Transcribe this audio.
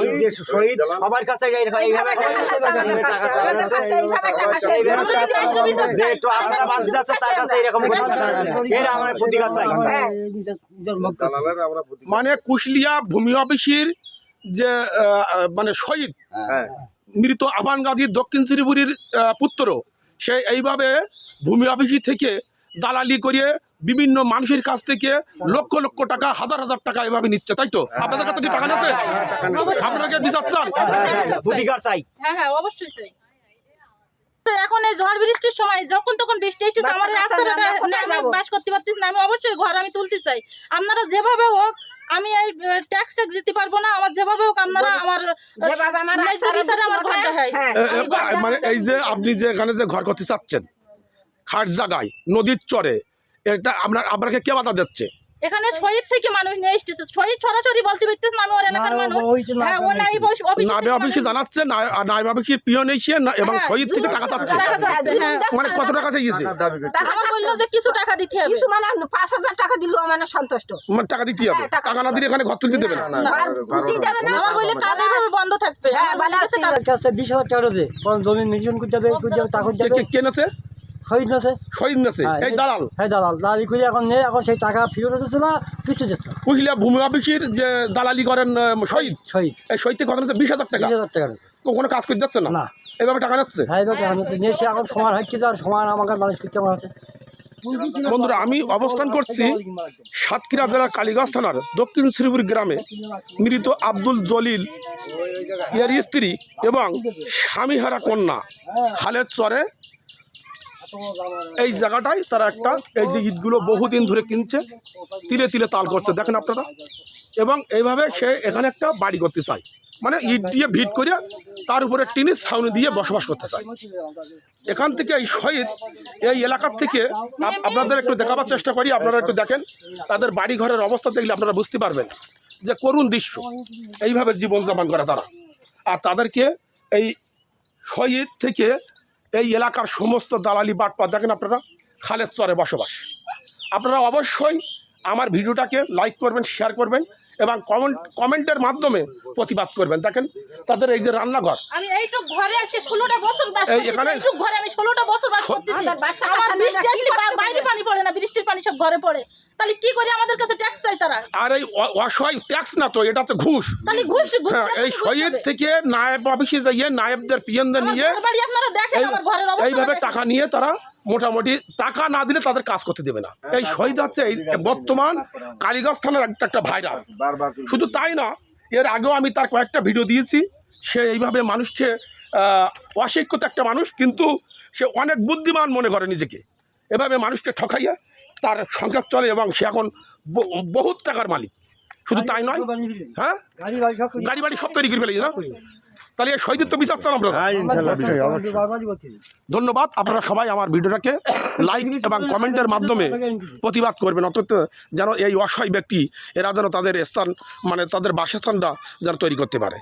এই যে শহীদ সবার কাছে এইরকম- এইভাবে যে একটু আশাটা বাঁধতে যাচ্ছে তার কাছে এরকম কোনো এর আমার প্রতিকার চাই। দালালের আমরা প্রতি মানে কুশলিয়া ভূমি অফিসের যে আহ, মানে শহীদ হ্যাঁ। মৃত আবান গাজী দক্ষিণ শ্রীপুরীর পুত্র সে এইভাবে ভূমি অফিসি থেকে দালালি করে বিভিন্ন মানুষের কাছ থেকে লক্ষ লক্ষ টাকা হাজার হাজার টাকা এভাবে নিচ্ছে তাই তো? আপনাদের কাছে কি টাকা আছে আপনারা কি বিচার চান? চাই। হ্যাঁ হ্যাঁ অবশ্যই চাই। তো এখন এই ঝড় বৃষ্টির সময় যখন তখন বৃষ্টি আসতেছে আমার রাস্তাটা আমি বাস করতে পারতেছি না। আমি অবশ্যই ঘর আমি তুলতে চাই। আপনারা যেভাবে হোক আমি এই ট্যাক্স ট্যাক্স দিতে পারব না আমার যেভাবে হোক আপনারা আমার যেভাবে আমার হ্যাঁ, মানে এই যে আপনি যে এখানে যে ঘর করতে চাচ্ছেন খাট জায়গায় নদীর চরে। এটা আপনার আপনাকে কে বাধা দিচ্ছে? এখানে শহীদ থেকে মানুষ নিয়ে এসেছে। শহীদ সরাসরি বলতে পারতেছে না আমি ওর এলাকার মানুষ। হ্যাঁ ও নাই অফিস নাবে অফিসে জানাচ্ছে নাইব অফিসের পিয়ন এসে এবং হ্যাঁ, শহীদ থেকে টাকা চাচ্ছে। হ্যাঁ। মানে কত টাকা চাইছে? টাকা বলল যে কিছু টাকা দিতে হবে। কিছু মানে পাঁচ হাজার টাকা দিলো মানে সন্তুষ্ট। মানে টাকা দিতে হবে? হ্যাঁ, টাকা না দিলে এখানে ঘর তুলতে দেবে না? আর দিতেই দেবে না। আমার বললে কাজ এইভাবে বন্ধ থাকবে। হ্যাঁ, বলে তার কাছে বিশ হাজার টাকা রয়েছে কারণ জমি নির্জন করতে হবে করতে টাকা দেবে। কে- কে নেছে? শহীদ আছে শহীদ নেছে এই দালাল। হ্যাঁ দালাল। দালালি করে এখন নেই এখন সেই টাকা ফিরত হচ্ছে না কিছু দিচ্ছে না। ভূমি অফিসের যে দালালি করেন শহীদ? শহীদ এই শহীদ থেকে কত নিচ্ছে বিশ হাজার টাকা? বিশ হাজার টাকা কোনো কাজ করে যাচ্ছে না? না। এভাবে টাকা নিচ্ছে? হ্যাঁ এবার টাকা নিচ্ছে। নিয়ে এখন সমান হচ্ছে আর সমান আমাকে মানুষ করতে আমার আছে বন্ধুরা আমি অবস্থান করছি সাতক্ষীরা জেলার কালীগঞ্জ থানার দক্ষিণ শ্রীপুর গ্রামে। মৃত আব্দুল জলিল এর স্ত্রী এবং স্বামীহারা কন্যা। খালেদ চরে এই জায়গাটায় তারা একটা, এই যে ইটগুলো বহুদিন ধরে কিনছে, তিলে তিলে তাল করছে, দেখেন আপনারা। এবং এইভাবে সে এখানে একটা বাড়ি করতে চায়। মানে ইট দিয়ে ভিট করে তার উপরে টিনের ছাউনি দিয়ে বসবাস করতে চায়। এখান থেকে এই শহীদ, এই এলাকার থেকে আপনাদের একটু দেখাবার চেষ্টা করি, আপনারা একটু দেখেন, তাদের বাড়ি ঘরের অবস্থা দেখলে আপনারা বুঝতে পারবেন যে করুণ দৃশ্য। এইভাবে জীবনযাপন করে তারা। আর তাদেরকে এই শহীদ থেকে এই এলাকার সমস্ত দালালি বাটপা দেখেন আপনারা খালের চরে বসবাস। আপনারা অবশ্যই আমার ভিডিওটাকে লাইক করবেন শেয়ার করবেন এবং কমেন্ট কমেন্টের মাধ্যমে প্রতিবাদ করবেন। দেখেন তাদের এই যে রান্নাঘর। আমি এইটুক ঘরে আজকে ষোলোটা বছর বাস এখানে- এইটুক ঘরে আমি ষোলোটা বছর বাস করতেছি। আমার বৃষ্টি আসলে বাইরে? পানি পড়ে না পানি সব ঘরে পড়ে। তাহলে কি করে আমাদের কাছে ট্যাক্স চাই তারা? আর এই অসহায় ট্যাক্স না তো এটা তো ঘুষ। তাহলে ঘুষ হ্যাঁ এই শহীদ থেকে নায়েব অফিসে যাইয়ে নায়েবদের পিএনদের নিয়ে আপনারা দেখেন আমার ঘরের অবস্থা এইভাবে টাকা নিয়ে তারা মোটামুটি টাকা না দিলে তাদের কাজ করতে দেবে না। এই শহীদ হচ্ছে এই বর্তমান কালীগঞ্জ থানার একটা একটা ভাইরাস। শুধু তাই না এর আগেও আমি তার কয়েকটা ভিডিও দিয়েছি। সে এইভাবে মানুষকে আহ, অশিক্ষিত একটা মানুষ কিন্তু সে অনেক বুদ্ধিমান মনে করে নিজেকে। এভাবে মানুষকে ঠকাইয়া তার সংসার চলে এবং সে এখন বহুত টাকার মালিক। শুধু তাই নয় হ্যাঁ? গাড়ি বাড়ি সব কিছু- গাড়ি বাড়ি সব তৈরি করে ফেলেছি না? তাহলে এই শহীদের তো বিচার চান আপনারা হ্যাঁ। ধন্যবাদ আপনারা সবাই আমার ভিডিওটাকে লাইক এবং কমেন্টের মাধ্যমে প্রতিবাদ করবেন অন্তত যেন এই অসহায় ব্যক্তি এরা যেন তাদের স্থান মানে তাদের বাসস্থানটা যেন তৈরি করতে পারে।